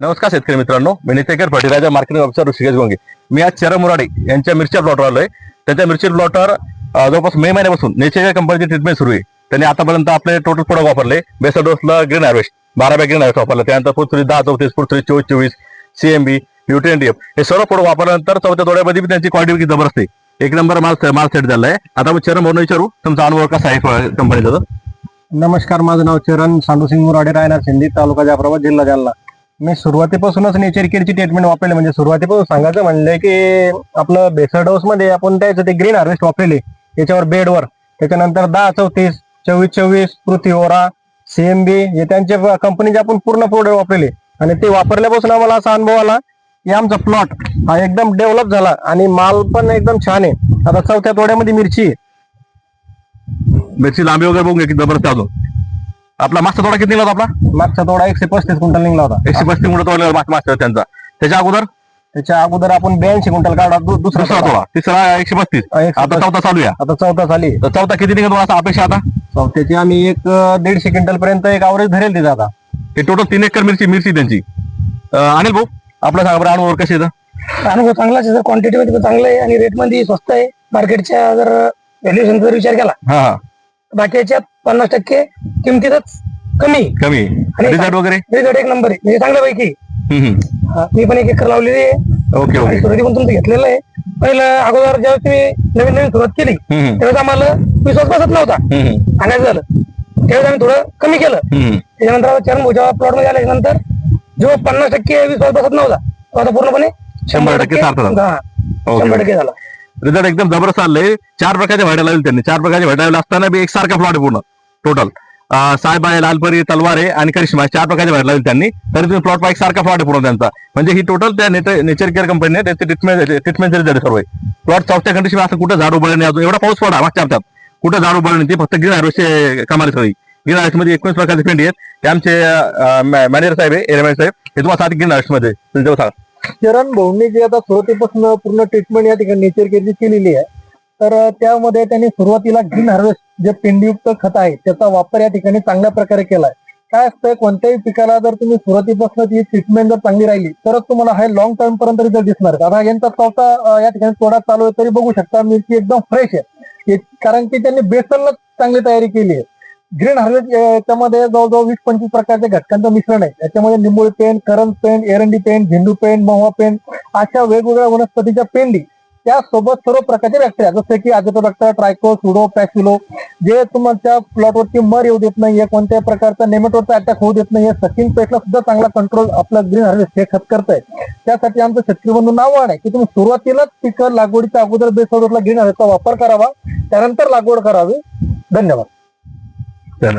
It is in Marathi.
नमस्कार शेतकरी मित्रांनो. मी नितेकर भटीराजा मार्केटिंग ऑफिसर ऋषिकेश गोंगे. मी आज चरण मुराडे यांच्या मिरच्या प्लॉटवर आलोय. त्यांच्या मिरची प्लॉटवर जवळपास मे महिन्यापासून नेचर कंपनीची ट्रीटमेंट सुरू आहे. त्यांनी आतापर्यंत आपले टोटल प्रोडक्ट वापरले. बेसल डोसला ग्रीन हार्वेस्ट बारा बॅग ग्रीन हार्वेस्ट वापरला. त्यानंतर पुढे दहा चौतीस पुढे चोवीस चोवीस सीएमबी न्यूट्रिएंट हे सर्व प्रोडक्ट वापरल्यानंतर चौथ्या दोड्यामध्ये त्यांची क्वालिटी जबरदस्त आहे. एक नंबर माल माल सेट झालाय. आता आपण चरण म्हणून विचारू. तुमचा अनुभव कसा आहे कंपनीचा नमस्कार माझं नाव चरण. सांडूसिंग मुराडे रायनार सिंधी तालुका जाफराबाद जिल्हा जालना. मी सुरुवातीपासूनच नेचर केअरची ट्रीटमेंट वापरली. म्हणजे सुरुवातीपासून सांगायचं म्हणलं की आपलं बेसडमध्ये आपण त्याचं ते ग्रीन हार्वेस्ट वापरले. त्याच्यावर बेडवर. त्याच्यानंतर दहा चौतीस चोवीस चोवीस पृथ्वी ओरा सीएमबी हे त्यांचे कंपनीचे आपण पूर्ण प्रोडक्ट वापरले. आणि ते वापरल्यापासून आम्हाला असा अनुभव आला की आमचा प्लॉट हा एकदम डेव्हलप झाला आणि माल पण एकदम छान आहे. आता चौथ्या तोड्यामध्ये मिरची आहे. मिरची लांबी वगैरे बघून की जबरदस्त आलो आपला मागचा तोडा किती निघाला होता आपला? मागचा तोडा एकशे पस्तीस क्विंटल निघला होता. एकशे पस्तीस मुलं तोडले मागचा त्यांचा. त्याच्या अगोदर? त्याच्या अगोदर आपण ब्याऐंशी क्विंटल काढा दु- दुसरा दुसरा तोडा. तोडा. तिसरा एकशे पस्तीस. एकशे आता चौथा चालू आहे. आता चौथा झाली तर चौथा किती निघत असा अपेक्षा आता? चौथ्याची आम्ही एक अं, दीडशे क्विंटल पर्यंत एक अवरेज धरेल तिचा आता. हे टोटल तीन एकर मिरची मिरची त्यांची. अं, अनिल भाऊ आपला सांगा बरं अनुभव कशी अनुभव चांगलाच आहे सर. क्वांटिटी मध्ये पण चांगलं आहे आणि रेटमध्ये स्वस्त आहे. मार्केटच्या जर व्हॅल्युएशन जर विचार केला हा हा. बाकीच्या पन्नास टक्के किमतीतच कमी. कमी. आणि रिझल्ट वगैरे? रिझल्ट एक नंबर आहे. म्हणजे चांगल्यापैकी. हा, मी पण एक एकर लावलेली आहे. ओके आणि सुरुवाती पण तुमचं घेतलेलं आहे. पहिलं अगोदर जेव्हा तुम्ही नवीन नवीन सुरुवात केली हम्म. त्यावेळेस आम्हाला विश्वास बसत नव्हता. हम्म. सांगायचं झालं. त्यावेळेस आम्ही थोडं कमी केलं. हम्म. त्याच्यानंतर आता चरण जेव्हा प्लॉटमध्ये आल्यानंतर जेव्हा पन्नास टक्के विश्वास बसत नव्हता तो आता पूर्णपणे शंभर टक्के सार्थ झाला. हा, शंभर. टक्के झाला. रिझल्ट एकदम जबरदस्त आले चार प्रकारचे व्हायला लावले त्यांनी. चार प्रकारचे व्हायला लावले असताना बी एक सारखा प्लॉट पूर्ण. टोटल साहेब आहे लालपरी तलवार आहे आणि करिश्मा चार प्रकारचे बाहेर लावले त्यांनी. तरी तुम्ही प्लॉट पाईक सारखा प्लॉट आहे पूर्ण त्यांचा. म्हणजे ही टोटल त्या नेचर केअर कंपनीने त्याचे ट्रीटमेंट ट्रीटमेंट रिझल्ट सर्व आहे. प्लॉट चौथ्या कंडिशन असं कुठं झाड उभं नाही अजून. एवढा पाऊस पडा मागच्या हप्त्यात. कुठं झाड उभं नाही ते फक्त ग्रीन हार्वेस्टचे कमाल सगळी. ग्रीन हार्वेस्टमध्ये एकोणीस प्रकारचे पेंडी आहेत. ते आमचे मॅनेजर साहेब आहे एरिया साहेब. हे तुम्हाला साथ ग्रीन मध्ये. तुमच्या सांगा. चरण भाऊंनी जे आता सुरुवातीपासून पूर्ण ट्रीटमेंट या ठिकाणी नेचर केअरची केलेली आहे तर त्यामध्ये त्यांनी सुरुवातीला ग्रीन हार्वेस्ट जे पेंडीयुक्त खत आहे त्याचा वापर या ठिकाणी चांगल्या प्रकारे केलाय. काय असतं कोणत्याही पिकाला जर तुम्ही सुरुवातीपासून ती ट्रीटमेंट जर चांगली राहिली तरच तुम्हाला हे लॉंग टर्म पर्यंत रिझल्ट दिसणार आता यांचा चौथा या ठिकाणी थोडा चालू आहे तरी बघू शकता मिरची एकदम फ्रेश आहे. कारण की त्यांनी बेसनला चांगली तयारी केली आहे. ग्रीन हार्वेस्ट याच्यामध्ये जवळजवळ वीस पंचवीस प्रकारच्या घटकांचं मिश्रण आहे. याच्यामध्ये निंबोळी पेन करंज पेन एरंडी पेन झेंडू पेन महुआ पेन अशा वेगवेगळ्या वनस्पतीच्या पेंडी त्यासोबत सर्व प्रकारचे बॅक्टेरिया जसे की आजोटोबॅक्टर ट्रायको सुडो पॅक्सिलो जे तुमच्या प्लॉटवरती मर येऊ देत नाहीये कोणत्याही प्रकारचा नेमेटवरचा अटॅक होऊ देत नाही सचिन पेटला सुद्धा चांगला कंट्रोल आपला ग्रीन हार्वेस्ट हे खत करताय. त्यासाठी आमचं शेतकरी बंधू आव्हान आहे की तुम्ही सुरुवातीलाच पिकं लागवडीच्या अगोदर बेसवडला ग्रीन हार्वेस्टचा वापर करावा त्यानंतर लागवड करावी. धन्यवाद.